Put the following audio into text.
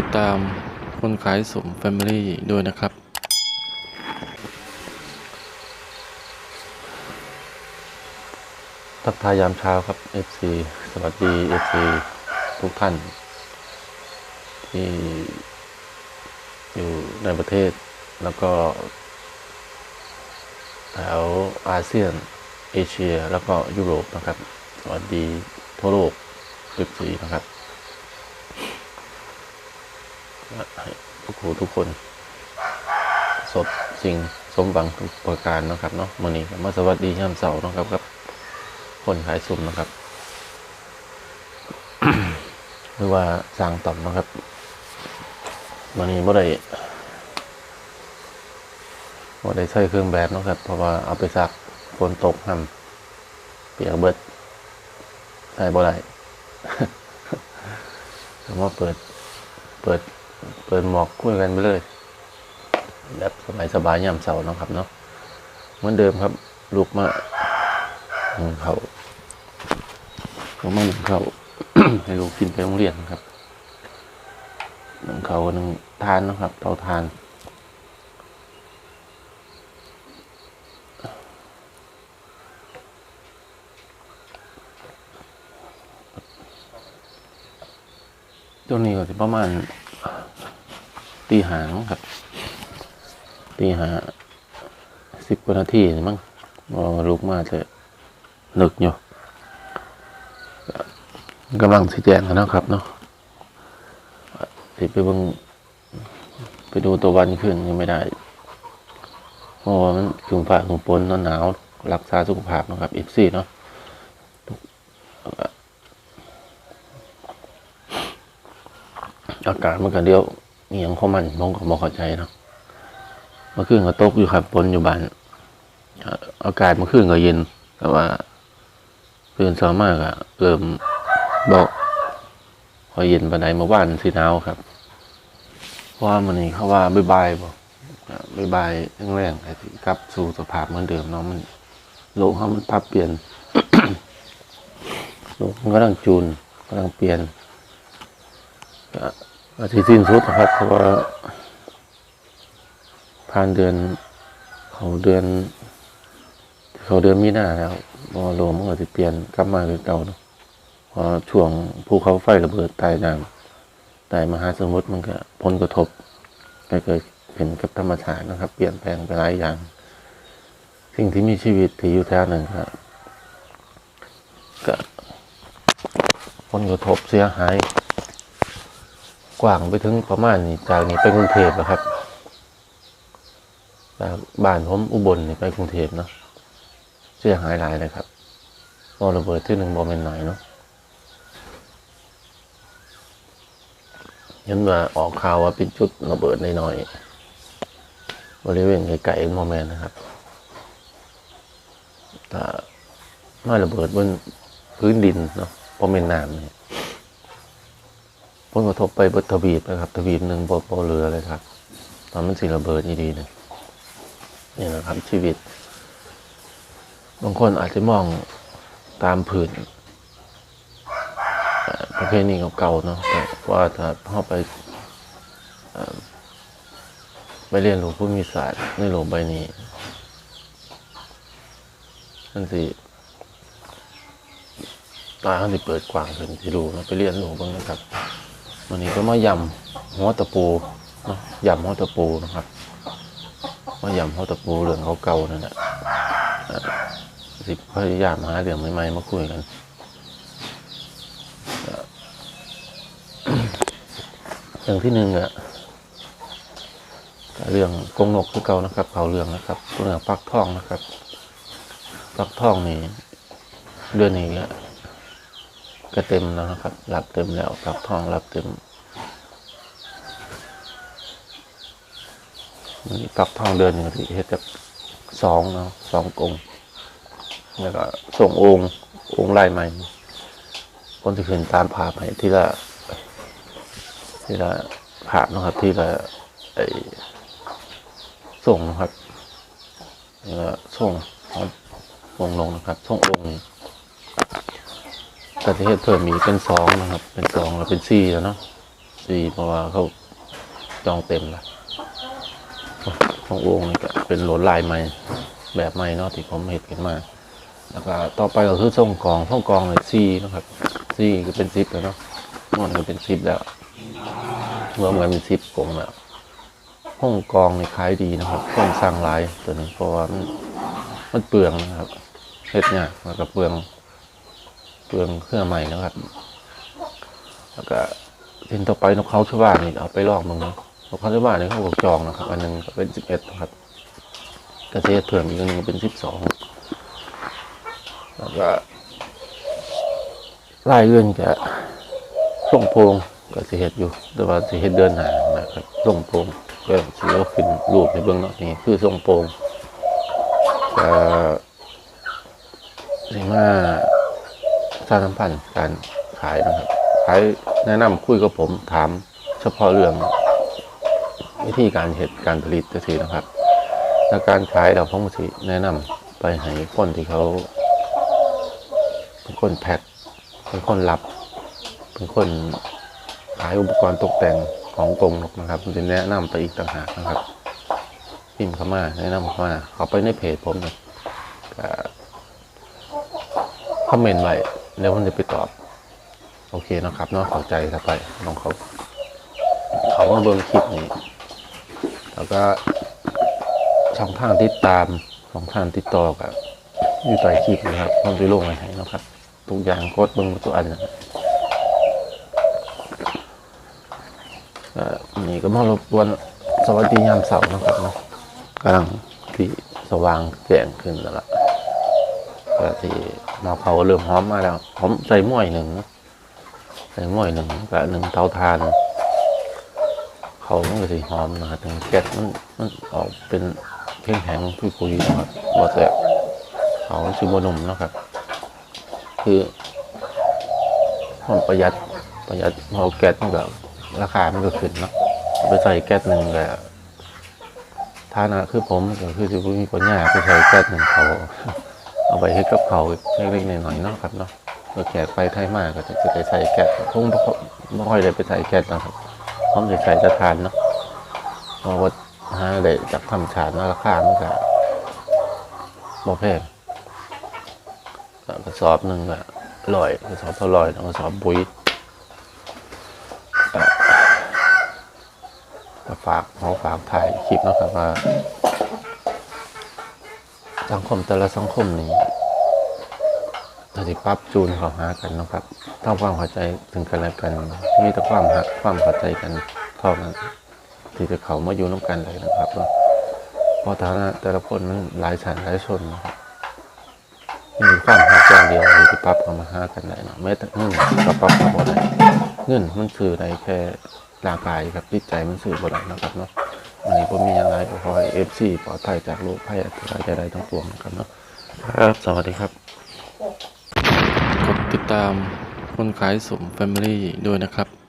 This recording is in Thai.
ติดตามคนขายสมแฟมิลี่ด้วยนะครับ ทักทายยามเช้าครับ FC สวัสดี FC ทุกท่าน ที่อยู่ในประเทศแล้วก็แถวอาเซียน เอเชีย แล้วก็ยุโรปนะครับ สวัสดีทั่วโลก FC นะครับ ทุกครูทุกคน สดสิ่งสมหวังทุกประการนะครับเนาะมื่อนี้มาสวัสดียามเสาร์นะครับครับ คนขายสุ่มนะครับ หรือว่าสร้างต่อมนะครับมื่อนี้บ่ได้บ่ได้ใช้เครื่องแบบนะครับ เพราะว่าเอาไปซักฝนตกห้ำเปียกเบิดใช้บ่ได้แต่ว่าเปิด เปิด เปิดหมอกคุยกันไปเลยแบบสบายๆยามเสาร์เนาะครับเนาะเหมือนเดิมครับลูกมาหุงเขาวเขามาหุงเขาให้ลูกกินไปโรงเรียนครับหนึ่งเขาหนึ่งทานนะครับเตาทานตัวนี้ก็จะประมาณ ตีหางครับ ตีหาสิบกว่านาทีมั้งลุกมาจะหนึกอยู่กำลังสีแจงกันนะครับเนาะไปบงไปดูตัววันขึ้นยังไม่ได้เพราะว่ามันถึงฝ่าถึงปนหนาวรักษาสุขภาพนะครับอีกสี่เนาะอากาศมันก็เดียว เงียงของมันมองก็มองเข้าใจเนาะเมื่อคืนก็ตกอยู่ครับฝนอยู่บ้านอากาศเมื่อคืนก็เย็น แต่ว่าคืนสามารถก็เริ่มบอกพอเย็นปานใดเมื่านสิหนาวครับเพราะว่ามันนี่เขาว่าบ่ายๆบอกบ่ายแรงๆไอ้ที่กลับสู่สภาพเหมือนเดิมเนาะมันโลกเขามันปรับเปลี่ยนโลกมันกำลังจูนกำลังเปลี่ยนก็ ทิตย์สิ้นสุดนะครับ เพราะว่าผ่านเดือนเขาเดือน เขาเดือนมีนาแล้วบอลมมันก็จะเปลี่ยนกลับมาคือเก่าเนาะพอช่วงภูเขาไฟระเบิดใต้น้ำใต้มหาสมุทรมันก็ผลกระทบก็เกิดเห็นกับธรรมชาตินะครับ เปลี่ยนแปลงไปหลายอย่าง สิ่งที่มีชีวิตที่อยู่แถวนั้นก็ก็ผลกระทบเสียหาย กว้างไปถึงประมาณนี้จากนี้ไปกรุงเทพนะครับจากบ้านผมอุบลนี่ไปกรุงเทพเนาะเสียหายหลายเลยครับพอระเบิดที่หนึ่งบอเป็นหน่อยเนาะยันว่าออกข่าวว่าเป็นจุดระเบิดน้อยๆบริเวณไกลๆโมเมนนะครับแต่ไม่ระเบิดบนพื้นดินเนาะเพราะเป็นน้ำเนี่ย ผลกระทบไปบทวีปนะครับ ทวีปหนึ่งโปเรือเลยครับตอนมันสิระเบิดนี่ดีเนี่ยนี่นะครับชีวิต บางคนอาจจะมองตามผืนเอ่อประเภทนี้เก่าๆเนาะแต่ว่าถ้าเข้าไปไปเรียนรู้ภูมิศาสตร์ในโลกใบนี้นั่นสิตาเขาสิเปิดกว้างขึ้นที่รู้นะไปเรียนรู้บ้างนะครับ วันนี้ก็มายำหัวตะปูนะยำหัวตะปูนะครับมายำหัวตะปูเรื่องเขาเก่านั่นแหละสิพยายามหาเรื่องใหม่ๆมาคุยกันเอ่อเรื่องที่หนึ่งอะเรื่องกงนกคือเก่านะครับเขาเรื่องนะครับเรื่องปักท่องนะครับปักท่องนี่เดือนนี้ ก็เต็มแล้วนะครับรับเต็มแล้วรับทองรับเต็มมีปรับทองเดือนหนึ่งที่เฮ็ดจากสองเนาะสององค์แล้วก็ส่งองค์องค์ลายใหม่คนที่ขึ้นตามภาพให้ทีละทีละภานะครับทีละไอส่งนะครับนี่ก็ส่งของส่งลงนะครับ ส่งองค์ ก็จะเฮ็ดเพิ่มอีกเป็นสองนะครับ เป็นสองแล้วเป็นสี่แล้วเนาะสี่เพราะว่าเขาจองเต็มละของวงนี่ก็เป็นโหลดลายใหม่แบบใหม่เนาะที่ผมเห็นกันมา แล้วก็ต่อไปก็คือส่งกองส่งกองเลยซีนะครับซีก็เป็นซิปแล้วเนาะมันก็เป็นซิปแล้วรวมกันเป็นซิปกงแล้วห้องกองในขายดีนะครับคนสั่งลายตัวนี้เพราะว่ามันเปลืองนะครับเฮ็ดยากแล้วก็เปลือง เปลืองเครื่องใหม่นะครับ แล้วก็ทีนต่อไปนกเขาชาวบ้านนี่เอาไปลองมึงนะนกเขาชาวบ้านนี่เขาบอกจองนะครับ อันหนึงเป็นสิบเอ็ดนะครับเกษตรเถื่อนอีกอันหนึงเป็นสิบสองแล้วก็รายเงินจะส่งโพงก็สิเฮ็ดอยู่ แต่ว่าสิเฮ็ดเดือนหน้านะครับส่งโพงก็สิเอาขึ้นรูปในเบื้องนาะนี่คือส่งโพงก็สิมา ชาสัมพันธ์การขายนะครับ ขายแนะนำคุยกับผมถามเฉพาะเรื่อง วิธีการเหตุการผลิตจะสีนะครับและการขายเราผมก็สิแนะนำไปให้คนที่เขาเป็นคนแพ็คเป็นคนรับ เป็นคนขายอุปกรณ์ตกแต่งของกรงนกนะครับผมจะแนะนำไปอีกต่างหากนะครับพิมพ์เข้ามาแนะนำเข้ามาเขาไปในเพจผมนะคอมเมนต์ไว้ เดี๋ยวผมจะไปตอบ โอเคนะครับนาะเข้าใจครับไปลองเขาเขามาเบิ่งคลิปนี้ แล้วก็ช่องทางติดตามช่องทางติดต่อกับอยู่ใต้คลิปนะครับผมจะลงไว้ให้นะครับทุกอย่างกดเบิ่งทุกอันนะนนี้ก็มารบกวนสวัสดียามเสาร์นะครับเนาะกำลังที่สว่างแจ้งขึ้นแล้วล่ะ ก็ที่มาเผาเริ่มหอมมาแล้วผมใส่หม้อยหนึ่งใส่หม้อยหนึ่งกับหนึ่งเตาถ่าน เขามันก็สีหอมนะครับถึงแก๊สมันมันออกเป็นเพ่งแข็งพุยพุยนะครับว่าแต่เขาชิบนุ่มนะครับ คือความประหยัดประหยัดพอแก๊สมันก็ราคามันก็ขึ้นเนาะไปใส่แก๊สหนึ่งก็ฐานะคือผมก็คือจะมีปัญญาไปใส่แก๊สหนึ่งเขา เอาไปให้กับเขาเล็กๆหน่อยๆเนาะครับเนาะก็แกะไปไทยมากก็จะจะใส่แกะคงบ่ไม่ค่อยได้ไปใส่แกะนะครับพราะมันจะใส่จะทานเนาะเพราะว่าหาได้จากธรรมชาติมาราคามันก็บ่แพงก็กระสอบหนึ่งก็ลอยกระสอบพอลอยกระสอบปุ๋ยฝากเขาฝากถ่ายคลิปนะครับว่า สังคมแต่ละสังคมนี้เราจะปรับจูนเข้าหากันนะครับทำความเข้าใจถึงกันและกันมีแต่ความหักความเข้าใจกันเท่านั้นที่จะเขามาอยู่น้ำกันเลยนะครับเนาะเพราะฐานะแต่ละคนมันหลายชั้นหลายชนนะครับมีความหักอย่างเดียวที่จะปรับเข้ามาหากันได้เนาะแม้แต่เงินก็ปรับเข้ามาได้เงินมันสื่อได้แค่ร่างกายครับจิตใจมันสื่อบ่ได้นะครับเนาะ วันนี้ผมมีอะไรก็ขอให้เอฟซีปลอดภัยจากโรคภัยอันตรายใดๆทั้งปวงนะครับเนาะครับสวัสดีครับกดติดตามคนขายสมแฟมิลี่ด้วยนะครับ